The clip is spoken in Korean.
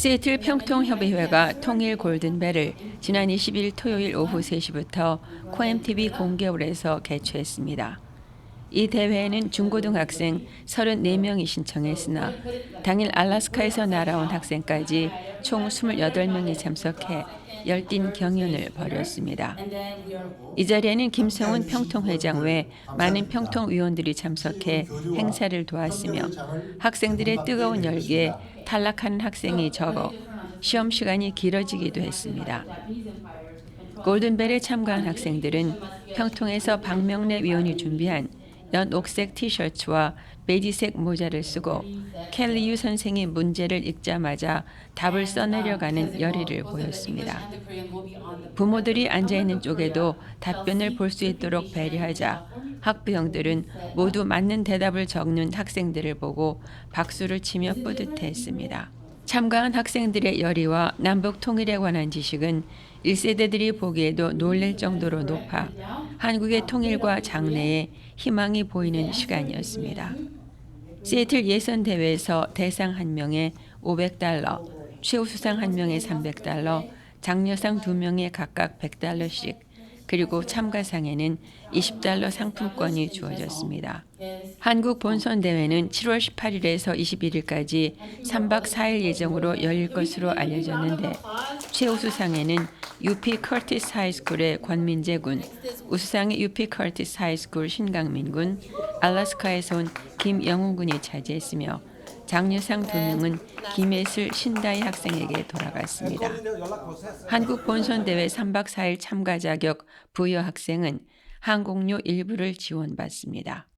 시애틀 평통협의회가 통일 골든벨을 지난 20일 토요일 오후 3시부터 코엠TV 공개홀에서 개최했습니다. 이 대회에는 중고등학생 34명이 신청했으나 당일 알라스카에서 날아온 학생까지 총 28명이 참석해 열띤 경연을 벌였습니다. 이 자리에는 김성훈 평통회장 외 많은 평통위원들이 참석해 행사를 도왔으며 학생들의 뜨거운 열기에 탈락하는 학생이 적어 시험 시간이 길어지기도 했습니다. 골든벨에 참가한 학생들은 평통에서 박명래 위원이 준비한 연옥색 티셔츠와 베이지색 모자를 쓰고 켈리 유 선생이 문제를 읽자마자 답을 써내려가는 열의를 보였습니다. 부모들이 앉아있는 쪽에도 답변을 볼 수 있도록 배려하자 학부형들은 모두 맞는 대답을 적는 학생들을 보고 박수를 치며 뿌듯해했습니다. 참가한 학생들의 열의와 남북 통일에 관한 지식은 1세대들이 보기에도 놀랄 정도로 높아 한국의 통일과 장래에 희망이 보이는 시간이었습니다. 시애틀 예선 대회에서 대상 한 명에 500달러, 최우수상 한 명에 300달러, 장려상 두 명에 각각 100달러씩, 그리고 참가상에는 20달러 상품권이 주어졌습니다. 한국 본선 대회는 7월 18일에서 21일까지 3박 4일 예정으로 열릴 것으로 알려졌는데 최우수상에는 UP 커티스 하이스쿨의 권민재 군, 우수상의 UP 커티스 하이스쿨 신강민 군, 알라스카에서 온 김영훈 군이 차지했으며 장려상 두 명은 김예슬 신다희 학생에게 돌아갔습니다. 한국 본선 대회 3박 4일 참가 자격 부여 학생은 항공료 일부를 지원받습니다.